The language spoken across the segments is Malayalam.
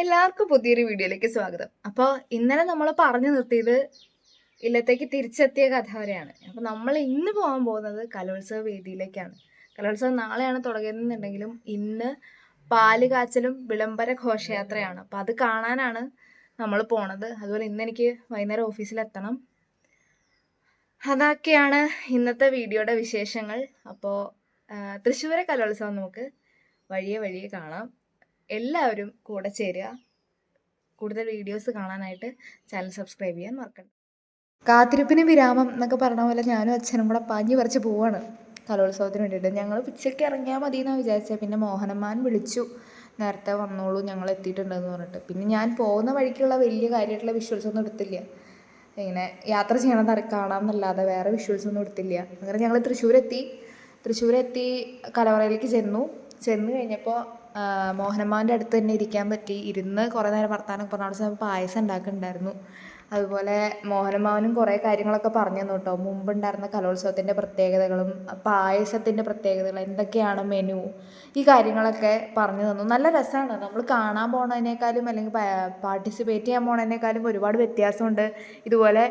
എല്ലാവർക്കും പുതിയൊരു വീഡിയോയിലേക്ക് സ്വാഗതം. അപ്പോൾ ഇന്നലെ നമ്മൾ പറഞ്ഞു നിർത്തിയത് ഇല്ലത്തേക്ക് തിരിച്ചെത്തിയ കഥ വരെയാണ്. അപ്പോൾ നമ്മൾ ഇന്ന് പോകാൻ പോകുന്നത് കലോത്സവ വേദിയിലേക്കാണ്. കലോത്സവം നാളെയാണ് തുടങ്ങുന്നുണ്ടെങ്കിലും ഇന്ന് പാൽ കാച്ചലും വിളംബര ഘോഷയാത്രയാണ്. അപ്പോൾ അത് കാണാനാണ് നമ്മൾ പോണത്. അതുപോലെ ഇന്ന് എനിക്ക് വൈകുന്നേരം ഓഫീസിലെത്തണം. അതൊക്കെയാണ് ഇന്നത്തെ വീഡിയോയുടെ വിശേഷങ്ങൾ. അപ്പോൾ തൃശ്ശൂരെ കലോത്സവം നമുക്ക് വഴിയെ വഴിയെ കാണാം. എല്ലാവരും കൂടെ ചേരുക. കൂടുതൽ വീഡിയോസ് കാണാനായിട്ട് ചാനൽ സബ്സ്ക്രൈബ് ചെയ്യാൻ മറക്കണ്ട. കാത്തിരിപ്പിന് വിരാമം എന്നൊക്കെ പറഞ്ഞ പോലെ ഞാനും അച്ഛനും കൂടെ പാഞ്ഞു പറിച്ച് പോവാണ്. കലോത്സവത്തിന് വേണ്ടിയിട്ട്. ഞങ്ങൾ ഉച്ചയ്ക്ക് ഇറങ്ങിയാൽ മതി എന്നാണ് വിചാരിച്ചത് പിന്നെ മോഹനമ്മാൻ വിളിച്ചു. നേരത്തെ വന്നോളൂ ഞങ്ങൾ എത്തിയിട്ടുണ്ടെന്ന് പറഞ്ഞിട്ട്. പിന്നെ ഞാൻ പോകുന്ന വഴിക്കുള്ള വലിയ കാര്യമായിട്ടുള്ള വിഷ്വൽസ് ഒന്നും എടുത്തില്ല. ഇങ്ങനെ യാത്ര ചെയ്യണത് അത് കാണാമെന്നല്ലാതെ വേറെ വിഷ്വൽസ് ഒന്നും എടുത്തില്ല. അങ്ങനെ ഞങ്ങൾ തൃശ്ശൂരെത്തി. തൃശ്ശൂരെത്തി കലവറയിലേക്ക് ചെന്നു. ചെന്ന് കഴിഞ്ഞപ്പോൾ മോഹനമ്മാന്റെ അടുത്ത് തന്നെ ഇരിക്കാൻ പറ്റി. ഇരുന്ന് കുറേ നേരം വർത്താനം പറഞ്ഞ. അവിടെ പായസം ഉണ്ടാക്കുന്നുണ്ടായിരുന്നു. അതുപോലെ മോഹനമാവനും കുറേ കാര്യങ്ങളൊക്കെ പറഞ്ഞു തന്നു കേട്ടോ. മുമ്പുണ്ടായിരുന്ന കലോത്സവത്തിന്റെ പ്രത്യേകതകളും പായസത്തിന്റെ പ്രത്യേകതകൾ എന്തൊക്കെയാണ് മെനു ഈ കാര്യങ്ങളൊക്കെ പറഞ്ഞു തന്നു. നല്ല രസമാണ്. നമ്മൾ കാണാൻ പോണതിനേക്കാളും അല്ലെങ്കിൽ പാർട്ടിസിപ്പേറ്റ് ചെയ്യാൻ പോണതിനേക്കാളും ഒരുപാട് വ്യത്യാസമുണ്ട്. ഇതുപോലെ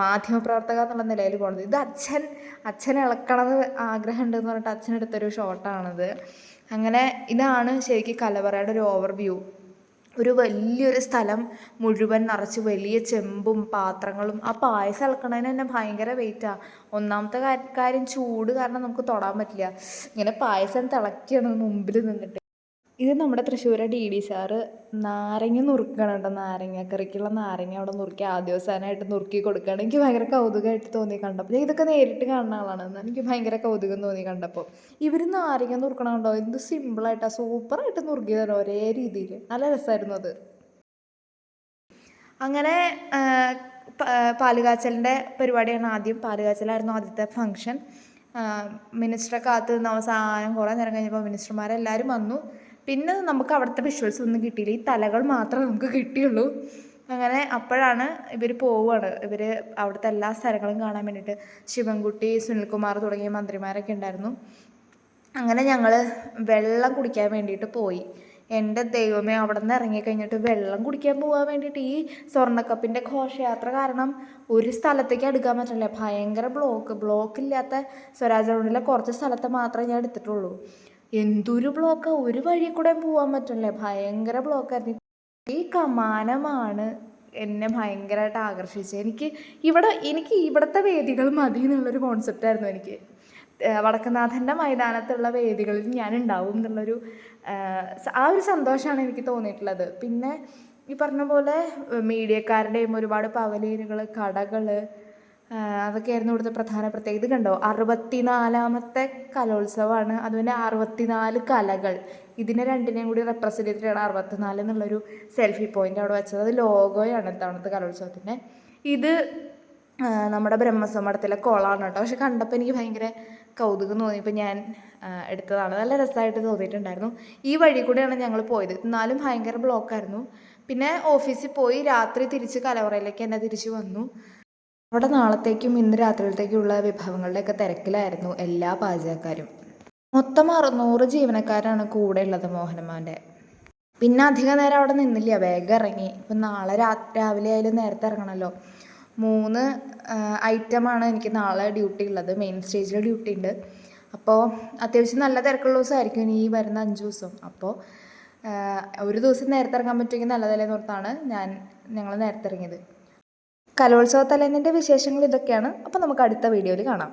മാധ്യമപ്രവർത്തക എന്നുള്ള നിലയിൽ പോകുന്നത് ഇത് അച്ഛൻ അച്ഛനെ ഇളക്കണമെന്ന് ആഗ്രഹം ഉണ്ടെന്ന് പറഞ്ഞിട്ട് അച്ഛനെടുത്തൊരു ഷോട്ടാണിത് അങ്ങനെ ഇതാണ് ശരിക്കും കലവറയുടെ ഒരു ഓവർവ്യൂ ഒരു വലിയൊരു സ്ഥലം മുഴുവൻ നിറച്ച് വലിയ ചെമ്പും പാത്രങ്ങളും. ആ പായസം ഇളക്കണതിന് തന്നെ ഭയങ്കര വെയിറ്റാണ് ഒന്നാമത്തെ കാര്യം ചൂട് കാരണം നമുക്ക് തൊടാൻ പറ്റില്ല. ഇങ്ങനെ പായസം തിളക്കിയാണ് മുമ്പിൽ നിന്നിട്ട്. ഇത് നമ്മുടെ തൃശ്ശൂരെ ഡി ഡി സാറ് നാരങ്ങ നുറുക്കണം കേട്ടോ. നാരങ്ങ കറിക്കുള്ള നാരങ്ങ അവിടെ നുറുക്കി ആദ്യ അവസാനമായിട്ട് നുറുക്കി കൊടുക്കുകയാണ്. എനിക്ക് ഭയങ്കര കൗതുകമായിട്ട് തോന്നി കണ്ടപ്പോൾ. ഞാൻ ഇതൊക്കെ നേരിട്ട് കാണുന്ന ആളാണ്. എനിക്ക് ഭയങ്കര കൗതുകം തോന്നി കണ്ടപ്പോൾ. ഇവർ നാരങ്ങ നുറുക്കണം കണ്ടോ? എന്ത് സിമ്പിളായിട്ടാണ് സൂപ്പറായിട്ട് നുറുക്കി തരാം ഒരേ രീതിയിൽ നല്ല രസമായിരുന്നു അത്. അങ്ങനെ പാലുകാച്ചലിന്റെ പരിപാടിയാണ് ആദ്യം. പാലുകാച്ചലായിരുന്നു ആദ്യത്തെ ഫംഗ്ഷൻ. മിനിസ്റ്ററെ കാത്ത് നിന്ന് അവസാനം കുറേ നേരം കഴിഞ്ഞപ്പോൾ മിനിസ്റ്റർമാരെല്ലാവരും വന്നു. പിന്നെ നമുക്ക് അവിടുത്തെ വിഷ്വൽസ് ഒന്നും കിട്ടിയില്ല. ഈ തലകൾ മാത്രമേ നമുക്ക് കിട്ടിയുള്ളൂ. അങ്ങനെ അപ്പോഴാണ് ഇവർ പോവുകയാണ് ഇവർ അവിടുത്തെ എല്ലാ സ്ഥലങ്ങളും കാണാൻ വേണ്ടിയിട്ട് ശിവൻകുട്ടി സുനിൽകുമാർ തുടങ്ങിയ മന്ത്രിമാരൊക്കെ ഉണ്ടായിരുന്നു. അങ്ങനെ ഞങ്ങൾ വെള്ളം കുടിക്കാൻ വേണ്ടിയിട്ട് പോയി. എന്റെ ദൈവമേ അവിടെ നിന്ന് ഇറങ്ങിക്കഴിഞ്ഞിട്ട് വെള്ളം കുടിക്കാൻ പോകാൻ വേണ്ടിയിട്ട് ഈ സ്വർണക്കപ്പിന്റെ ഘോഷയാത്ര കാരണം ഒരു സ്ഥലത്തേക്ക് എടുക്കാൻ പറ്റില്ല. ഭയങ്കര ബ്ലോക്ക് ബ്ലോക്ക് ഇല്ലാത്ത സ്വരാജ് റോഡിലെ കുറച്ച് സ്ഥലത്ത് മാത്രമേ ഞാൻ എടുത്തിട്ടുള്ളൂ. എന്തൊരു ബ്ലോക്കാ ഒരു വഴി കൂടെ പോകാൻ പറ്റില്ലേ ഭയങ്കര ബ്ലോക്കായിരുന്നു ഈ കമാനമാണ് എന്നെ ഭയങ്കരമായിട്ട് ആകർഷിച്ചത്. എനിക്ക് ഇവിടെ എനിക്ക് ഇവിടുത്തെ വേദികൾ മതി എന്നുള്ളൊരു കോൺസെപ്റ്റായിരുന്നു എനിക്ക്. വടക്കുന്നാഥന്റെ മൈതാനത്തുള്ള വേദികളിൽ ഞാൻ ഉണ്ടാവും എന്നുള്ളൊരു ആ ഒരു സന്തോഷമാണ് എനിക്ക് തോന്നിയിട്ടുള്ളത്. പിന്നെ ഈ പറഞ്ഞ പോലെ മീഡിയക്കാരുടെയും ഒരുപാട് പവലീനുകൾ കടകൾ അതൊക്കെയായിരുന്നു ഇവിടുത്തെ പ്രധാന പ്രത്യേകത. ഇത് കണ്ടോ? അറുപത്തിനാലാമത്തെ കലോത്സവമാണ്. അതുപോലെ അറുപത്തിനാല് കലകൾ. ഇതിനെ രണ്ടിനെയും കൂടി റെപ്രസെന്റ് ചെയ്തിട്ടാണ് അറുപത്തിനാല് എന്നുള്ളൊരു സെൽഫി പോയിന്റ് അവിടെ വെച്ചത്. അത് ലോഗോയാണ് ഇത്തവണത്തെ കലോത്സവത്തിന്റെ. ഇത് നമ്മുടെ ബ്രഹ്മസമടത്തിലെ കോളാണ് കേട്ടോ. പക്ഷെ കണ്ടപ്പോൾ എനിക്ക് ഭയങ്കര കൗതുകം തോന്നിയപ്പോൾ ഞാൻ എടുത്തതാണ്. നല്ല രസമായിട്ട് തോന്നിയിട്ടുണ്ടായിരുന്നു. ഈ വഴി കൂടെയാണ് ഞങ്ങൾ പോയത്. എന്നാലും ഭയങ്കര ബ്ലോക്കായിരുന്നു പിന്നെ ഓഫീസിൽ പോയി രാത്രി തിരിച്ച് കലവറയിലേക്ക് എന്നെ തിരിച്ച് വന്നു. അവിടെ നാളത്തേക്കും ഇന്ന് രാത്രിയിലത്തേക്കുള്ള വിഭവങ്ങളുടെയൊക്കെ തിരക്കിലായിരുന്നു എല്ലാ പാചകക്കാരും. മൊത്തം അറുന്നൂറ് ജീവനക്കാരാണ് കൂടെ ഉള്ളത് മോഹനമാന്റെ പിന്നെ അധിക നേരം അവിടെ നിന്നില്ല. വേഗം ഇറങ്ങി. ഇപ്പം നാളെ രാ രാവിലെ ആയാലും നേരത്തെ ഇറങ്ങണമല്ലോ. മൂന്ന് ഐറ്റമാണ് എനിക്ക് നാളെ ഡ്യൂട്ടി ഉള്ളത് മെയിൻ സ്റ്റേജിൽ ഡ്യൂട്ടി ഉണ്ട് അപ്പോൾ അത്യാവശ്യം നല്ല തിരക്കുള്ള ദിവസമായിരിക്കും ഈ വരുന്ന അഞ്ച് ദിവസം. അപ്പോൾ ഒരു ദിവസം നേരത്തെ ഇറങ്ങാൻ പറ്റുമെങ്കിൽ നല്ലതല്ലേ എന്ന് ഓർത്താണ് ഞാൻ ഞങ്ങൾ നേരത്തെ ഇറങ്ങിയത്. കലോത്സവ തലേന്നിന്റെ വിശേഷങ്ങൾ ഇതൊക്കെയാണ്. അപ്പോൾ നമുക്ക് അടുത്ത വീഡിയോയിൽ കാണാം.